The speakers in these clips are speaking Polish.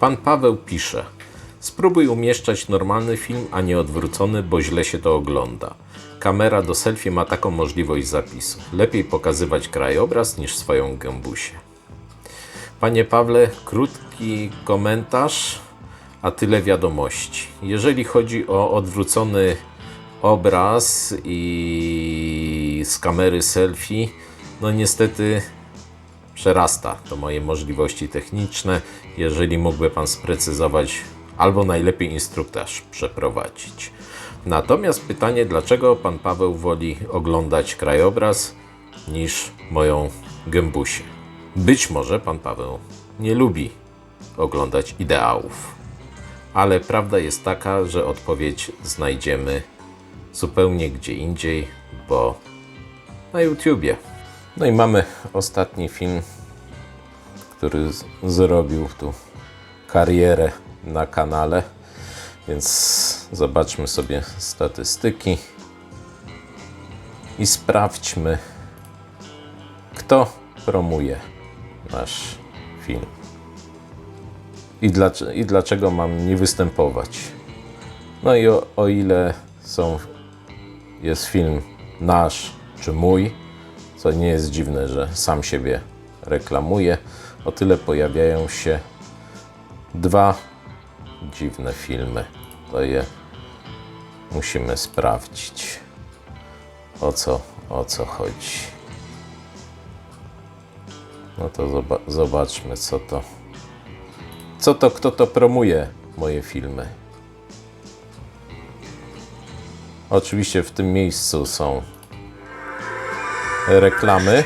Pan Paweł pisze: Spróbuj umieszczać normalny film, a nie odwrócony, bo źle się to ogląda. Kamera do selfie ma taką możliwość zapisu. Lepiej pokazywać krajobraz niż swoją gębusię. Panie Pawle, krótki komentarz, a tyle wiadomości. Jeżeli chodzi o odwrócony obraz i z kamery selfie, no niestety przerasta to moje możliwości techniczne. Jeżeli mógłby Pan sprecyzować, albo najlepiej instruktaż przeprowadzić. Natomiast pytanie, dlaczego Pan Paweł woli oglądać krajobraz niż moją gębusię? Być może Pan Paweł nie lubi oglądać ideałów, ale prawda jest taka, że odpowiedź znajdziemy zupełnie gdzie indziej, bo na YouTubie. No i mamy ostatni film, który zrobił tu karierę na kanale, więc zobaczmy sobie statystyki i sprawdźmy, kto promuje nasz film i, dlaczego, i dlaczego mam nie występować. No i o, o ile są, jest film nasz czy mój, co nie jest dziwne, że sam siebie reklamuję, o tyle pojawiają się dwa dziwne filmy. To je musimy sprawdzić, o co, o co chodzi. No to zoba- zobaczmy, co to. Co to, kto to promuje moje filmy. Oczywiście w tym miejscu są reklamy,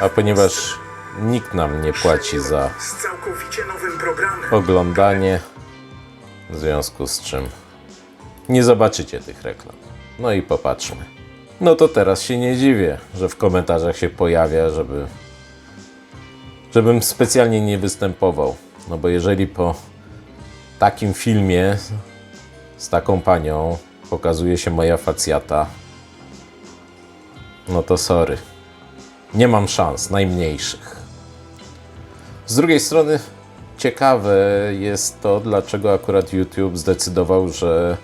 a ponieważ nikt nam nie płaci za oglądanie, w związku z czym nie zobaczycie tych reklam. No i popatrzmy. No to teraz się nie dziwię, że w komentarzach się pojawia, żeby żebym specjalnie nie występował. No bo jeżeli po takim filmie z taką panią pokazuje się moja facjata, no to sorry. Nie mam szans, najmniejszych. Z drugiej strony ciekawe jest to, dlaczego akurat YouTube zdecydował, że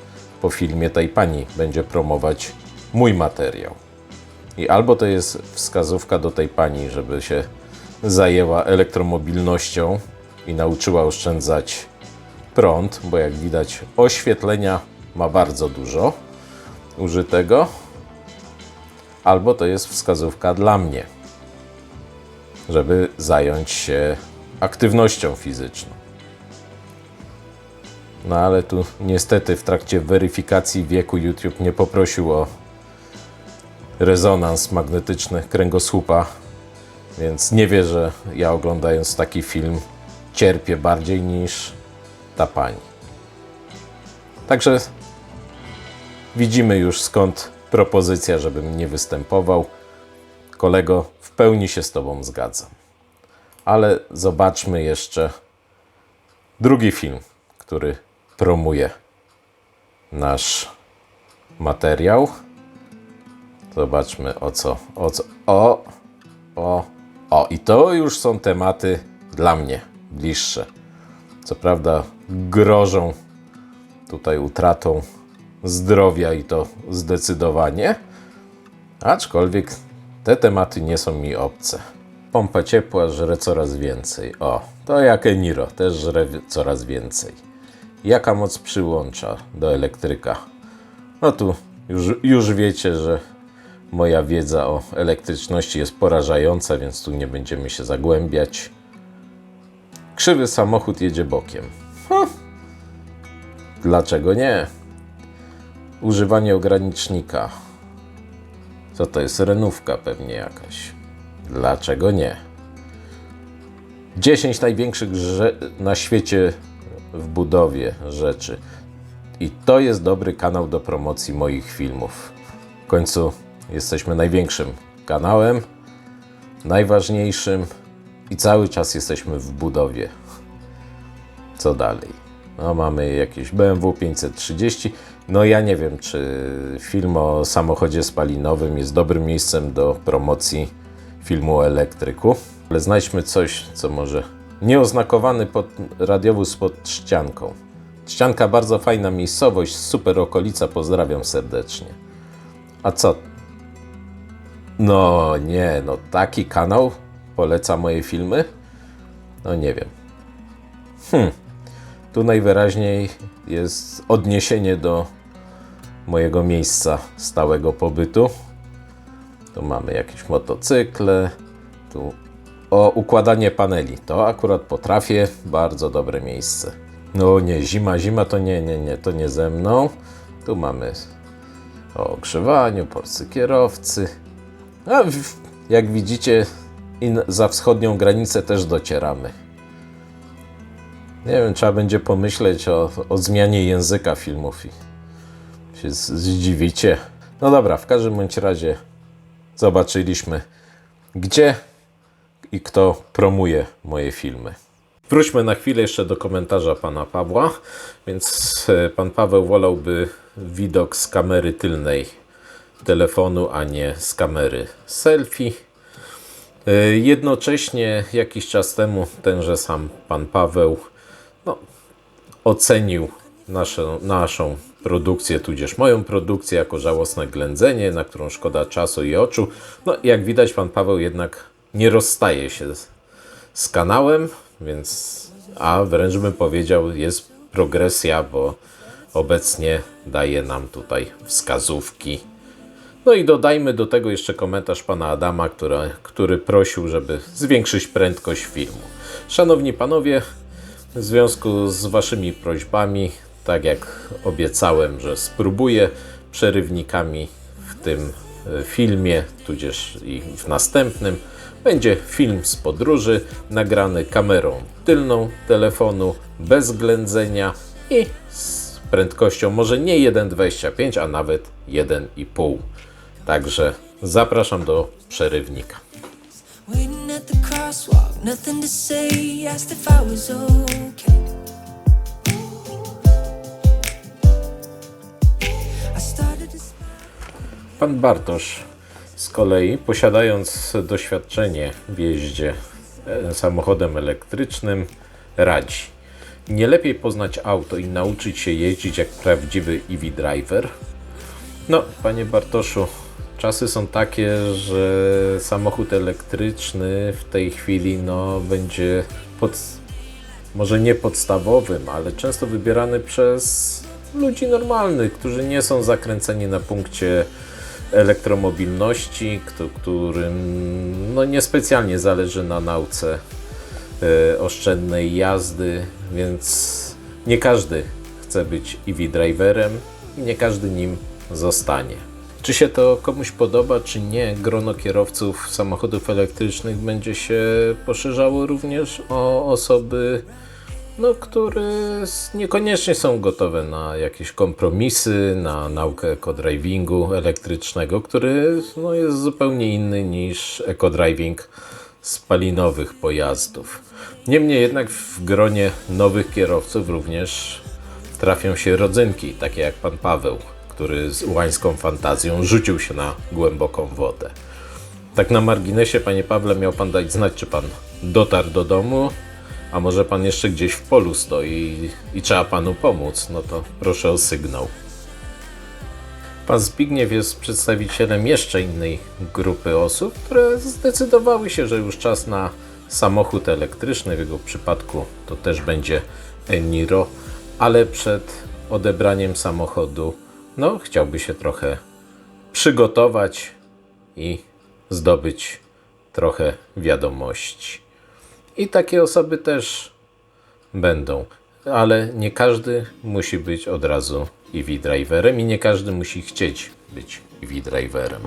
po filmie tej pani będzie promować mój materiał. I albo to jest wskazówka do tej pani, żeby się zajęła elektromobilnością i nauczyła oszczędzać prąd, bo jak widać oświetlenia ma bardzo dużo użytego, albo to jest wskazówka dla mnie, żeby zająć się aktywnością fizyczną. No ale tu niestety w trakcie weryfikacji wieku YouTube nie poprosił o rezonans magnetyczny kręgosłupa, więc nie wie, że ja oglądając taki film cierpię bardziej niż ta pani. Także widzimy już skąd propozycja, żebym nie występował. Kolego, w pełni się z Tobą zgadzam. Ale zobaczmy jeszcze drugi film, który promuje nasz materiał. Zobaczmy o co, o co, o, o, o. I to już są tematy dla mnie bliższe. Co prawda grożą tutaj utratą zdrowia i to zdecydowanie, aczkolwiek te tematy nie są mi obce. Pompa ciepła żre coraz więcej. O, to jak Eniro, też żre coraz więcej. Jaka moc przyłącza do elektryka? No tu już, już wiecie, że moja wiedza o elektryczności jest porażająca, więc tu nie będziemy się zagłębiać. Krzywy samochód jedzie bokiem. Hm. Dlaczego nie? Używanie ogranicznika. Co to jest? Renówka pewnie jakaś. Dlaczego nie? 10 największych na świecie w budowie rzeczy. I to jest dobry kanał do promocji moich filmów. W końcu jesteśmy największym kanałem, najważniejszym i cały czas jesteśmy w budowie. Co dalej? No, mamy jakieś BMW 530. No ja nie wiem, czy film o samochodzie spalinowym jest dobrym miejscem do promocji filmu o elektryku, ale znajdźmy coś, co może Nieoznakowany pod radiowóz pod ścianką. Ścianka bardzo fajna miejscowość, super okolica, pozdrawiam serdecznie. A co? No nie, no taki kanał poleca moje filmy? No nie wiem. Hmm. Tu najwyraźniej jest odniesienie do mojego miejsca stałego pobytu. Tu mamy jakieś motocykle. Tu o układanie paneli. To akurat potrafię. Bardzo dobre miejsce. No nie, zima, zima to nie, nie, nie, to nie ze mną. Tu mamy o ogrzewaniu, polscy kierowcy. A w- jak widzicie, i za wschodnią granicę też docieramy. Nie wiem, trzeba będzie pomyśleć o, o zmianie języka filmów i się zdziwicie. No dobra, w każdym bądź razie zobaczyliśmy, gdzie i kto promuje moje filmy. Wróćmy na chwilę jeszcze do komentarza pana Pawła. Więc e, pan Paweł wolałby widok z kamery tylnej telefonu, a nie z kamery selfie. E, Jednocześnie jakiś czas temu tenże sam pan Paweł no, ocenił naszą, naszą produkcję, tudzież moją produkcję jako żałosne ględzenie, na którą szkoda czasu i oczu. No, jak widać, pan Paweł jednak nie rozstaje się z, z kanałem, więc, a wręcz bym powiedział, jest progresja, bo obecnie daje nam tutaj wskazówki. No i dodajmy do tego jeszcze komentarz pana Adama, który, który prosił, żeby zwiększyć prędkość filmu. Szanowni panowie, w związku z waszymi prośbami, tak jak obiecałem, że spróbuję przerywnikami w tym e, filmie, tudzież i w następnym, będzie film z podróży nagrany kamerą tylną telefonu, bez ględzenia i z prędkością może nie 1,25, a nawet 1,5. Także zapraszam do przerywnika. Crosswalk, nothing to say. Asked if I was okay. Pan Bartosz z kolei, posiadając doświadczenie w jeździe e, samochodem elektrycznym, radzi. Nie lepiej poznać auto i nauczyć się jeździć jak prawdziwy EV driver? No, panie Bartoszu, czasy są takie, że samochód elektryczny w tej chwili no, będzie pod, może nie podstawowym, ale często wybierany przez ludzi normalnych, którzy nie są zakręceni na punkcie elektromobilności, którym no, niespecjalnie zależy na nauce e, oszczędnej jazdy, więc nie każdy chce być EV driverem i nie każdy nim zostanie. Czy się to komuś podoba, czy nie, grono kierowców samochodów elektrycznych będzie się poszerzało również o osoby, no, które niekoniecznie są gotowe na jakieś kompromisy, na naukę ekodrivingu elektrycznego, który no, jest zupełnie inny niż ekodriving spalinowych pojazdów. Niemniej jednak w gronie nowych kierowców również trafią się rodzynki, takie jak pan Paweł, który z ułańską fantazją rzucił się na głęboką wodę. Tak na marginesie, panie Pawle, miał pan dać znać, czy pan dotarł do domu, a może pan jeszcze gdzieś w polu stoi i trzeba panu pomóc, no to proszę o sygnał. Pan Zbigniew jest przedstawicielem jeszcze innej grupy osób, które zdecydowały się, że już czas na samochód elektryczny. W jego przypadku to też będzie Eniro, ale przed odebraniem samochodu, no, chciałby się trochę przygotować i zdobyć trochę wiadomości. I takie osoby też będą, ale nie każdy musi być od razu EV driverem i nie każdy musi chcieć być EV driverem.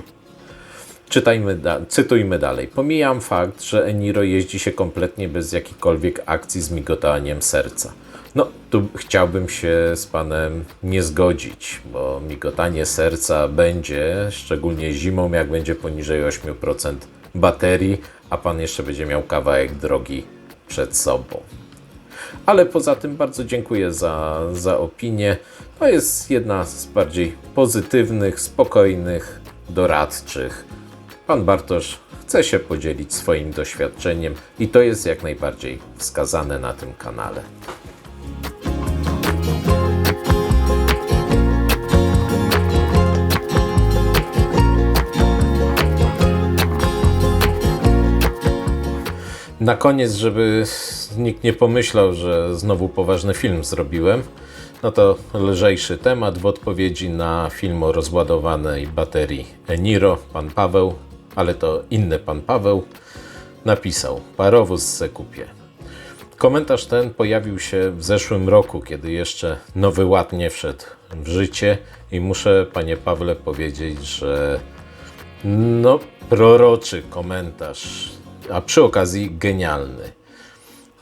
Czytajmy da- cytujmy dalej. Pomijam fakt, że Eniro jeździ się kompletnie bez jakiejkolwiek akcji z migotaniem serca. No, tu chciałbym się z panem nie zgodzić, bo migotanie serca będzie, szczególnie zimą, jak będzie poniżej 8% baterii, a pan jeszcze będzie miał kawałek drogi przed sobą. Ale poza tym bardzo dziękuję za, za opinię. To jest jedna z bardziej pozytywnych, spokojnych, doradczych. Pan Bartosz chce się podzielić swoim doświadczeniem i to jest jak najbardziej wskazane na tym kanale. Na koniec, żeby nikt nie pomyślał, że znowu poważny film zrobiłem, no to lżejszy temat w odpowiedzi na film o rozładowanej baterii Eniro. Pan Paweł, ale to inny pan Paweł, napisał: Parowóz se kupię. Komentarz ten pojawił się w zeszłym roku, kiedy jeszcze nowy ład nie wszedł w życie i muszę, panie Pawle, powiedzieć, że no, proroczy komentarz, a przy okazji genialny.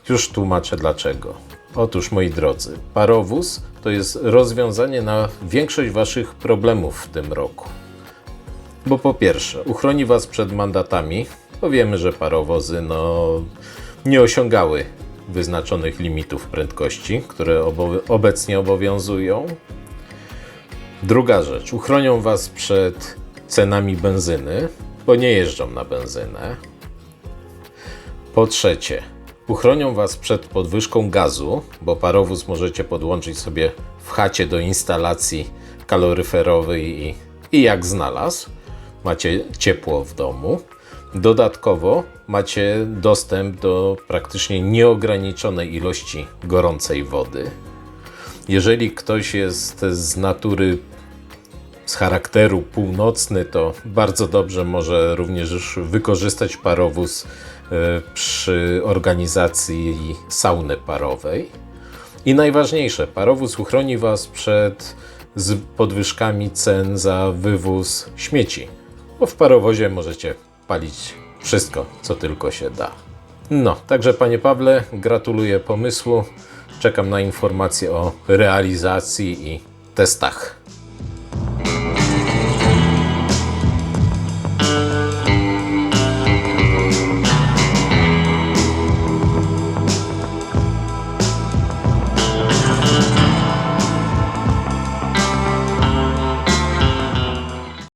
Już tłumaczę dlaczego. Otóż, moi drodzy, parowóz to jest rozwiązanie na większość waszych problemów w tym roku. Bo po pierwsze, uchroni was przed mandatami, bo wiemy, że parowozy no, nie osiągały wyznaczonych limitów prędkości, które obo- obecnie obowiązują. Druga rzecz, uchronią Was przed cenami benzyny, bo nie jeżdżą na benzynę. Po trzecie, uchronią Was przed podwyżką gazu, bo parowóz możecie podłączyć sobie w chacie do instalacji kaloryferowej i, i jak znalazł, macie ciepło w domu. Dodatkowo macie dostęp do praktycznie nieograniczonej ilości gorącej wody. Jeżeli ktoś jest z natury, z charakteru północny, to bardzo dobrze może również już wykorzystać parowóz e, przy organizacji sauny parowej. I najważniejsze, parowóz uchroni Was przed podwyżkami cen za wywóz śmieci, bo w parowozie możecie palić wszystko, co tylko się da. No, także Panie Pawle, gratuluję pomysłu. Czekam na informacje o realizacji i testach.